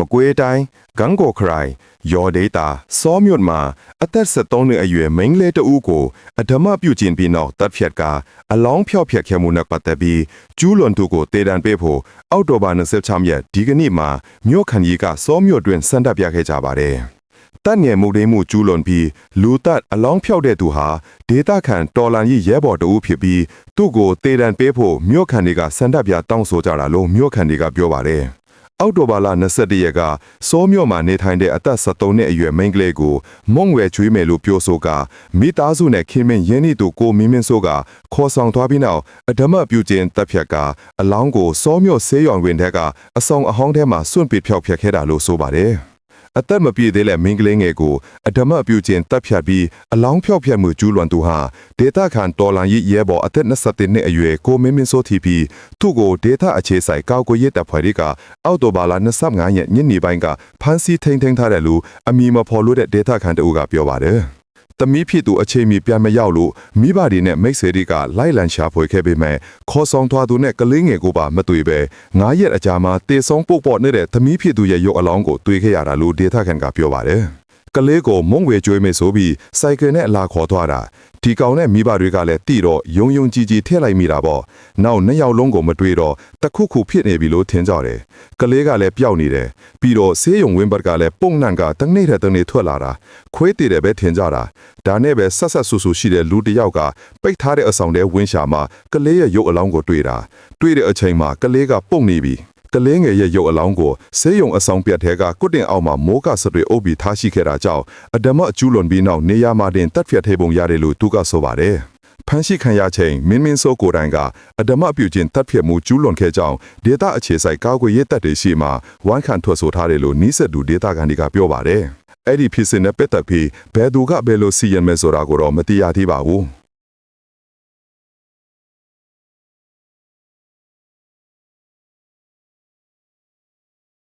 မကွေးတိုင်းဂန်ကိုခရိုင်ယော်ဒေတာစောမြို့မှာအသက်73နှစ်အရွယ်မိန်းကလေးတဦးကိုအဓမ္မပြုကျင့်ပြီးနောက်တပ်ဖြတ်ကအလောင်းဖျောက်ဖျက်ခဲ့မှုနဲ့ပတ်သက်ပြီးကျူးလွန်သူကိုတေတံပေးဖို့အောက်တိုဘာ26ရက်ဒီကနေ့မှာမြို့ခံကြီးကစောမြို့တွင်စံတပ်ပြခဲ့ကြပါတယ်။တပ်ငယ်မှုဒိမှုကျူးလွန်ပြီးလူတပ်အလောင်းဖျောက်တဲ့သူဟာဒေတာခန်တော်လန်ကြီးရဲဘော်တဦးဖြစ်ပြီးသူ့ကိုတေတံပေးဖို့မြို့ခံတွေကစံတပ်ပြတောင်းဆိုကြတာလို့မြို့ခံတွေကပြောပါတယ်။ အောက်တိုဘာလ22ရက်ကစောမြို့မှာနေထိုင်တဲ့အသက်73နှစ်အရွယ်မိန်းကလေးကိုမုံဝဲကျွေးမယ်လို့ပြောဆိုကမိသားစုနဲ့ခင်မင်းရင်းနှီးသူကိုမင်းမင်းဆိုးကခေါ်ဆောင်သွားပြီးနောက်အဓမ္မပြုကျင့်တပ်ဖြတ်ကအလောင်းကိုစောမြို့ဆေးရုံဝင်တဲ့ကအဆောင်အဟောင်းထဲမှာစွန့်ပစ်ဖျောက်ဖျက်ခဲ့တာလို့ဆိုပါတယ်။ အသက်မပြည့်သေးတဲ့မိန်းကလေးငယ်ကိုအဓမ္မပြုကျင့်တပ်ဖြတ်ပြီးအလောင်းဖျောက်ဖျက်မှုကျူးလွန်သူဟာဒေတာခန်တော်လန်ရေးရဲဘော်အသက်27နှစ်အရွယ်ကိုမင်းမင်းစိုးထီပြီးသူ့ကိုဒေတာအခြေဆိုင်ကောက်ကိုရစ်တပ်ဖွဲ့တွေကအောက်တိုဘာလ25ရက်ညနေပိုင်းကဖမ်းဆီးထိန်းသိမ်းထားတယ်လို့အမည်မဖော်လို့တဲ့ဒေတာခန်တအူးကပြောပါတယ်။ တမီးဖြစ်သူအချိန်မီပြန်မရောက်လို့မိဘတွေနဲ့မိတ်ဆွေတွေကလိုက်လံရှာဖွေခဲ့ပေမဲ့ခေါ်ဆောင်သွားသူနဲ့ကလေးငယ်ကိုပါမတွေ့ပဲငါးရက်အကြာမှာတေဆုံးပုတ်ပေါ်နေတဲ့တမီးဖြစ်သူရဲ့ရုပ်အလောင်းကိုတွေ့ခဲ့ရတာလို့ဒေသခံကပြောပါတယ် ကလေးကိုမုံဝေကျွေးမေဆိုပြီးစိုက်ကယ်နဲ့အလာခေါ်သွားတာဒီကောင်နဲ့မိဘတွေကလည်းတိတော့ယုံယုံကြည်ကြည်ထည့်လိုက်မိတာပေါ့နောက်နှစ်ယောက်လုံးကိုမတွေ့တော့တခုခုဖြစ်နေပြီလို့ထင်ကြတယ်ကလေးကလည်းပျောက်နေတယ်ပြီးတော့ဆေးရုံဝင်းဘက်ကလည်းပုံနှံကတနေ့တဲ့တနေ့ထွက်လာတာခွေးတည်တယ်ပဲထင်ကြတာဒါနဲ့ပဲဆက်ဆက်ဆူဆူရှိတဲ့လူတစ်ယောက်ကပိတ်ထားတဲ့အဆောင်ထဲဝင်းရှာမှာကလေးရဲ့ရုပ်အလောင်းကိုတွေ့တာတွေ့တဲ့အချိန်မှာကလေးကပုံနေပြီ ကလေးငယ်ရဲ့ရုပ်အလောင်းကိုဆေးရုံအဆောင်ပြတ်ထဲကကုတ်တင်အောက်မှာမိုးကစတွေအုပ်ပြီးထားရှိခဲ့တာကြောင့်အဓမ္မကျူးလွန်ပြီးနောက်နေရာမှာတင်တက်ဖြတ်ထဲပုံရတယ်လို့သူကဆိုပါတယ်။ဖမ်းရှိခံရချိန်မင်းမင်းစိုးကိုယ်တိုင်ကအဓမ္မပြုကျင့်တက်ဖြတ်မှုကျူးလွန်ခဲ့ကြောင်းဒေတာအခြေဆိုင်ကာကွယ်ရေးတပ်တွေရှိမှဝန်ခံထွက်ဆိုထားတယ်လို့နီးစပ်သူဒေတာကန်တွေကပြောပါတယ်။အဲ့ဒီဖြစ်စဉ်နဲ့ပတ်သက်ပြီးဘယ်သူကဘယ်လိုစီရင်မယ်ဆိုတာကိုတော့မသိရသေးပါဘူး။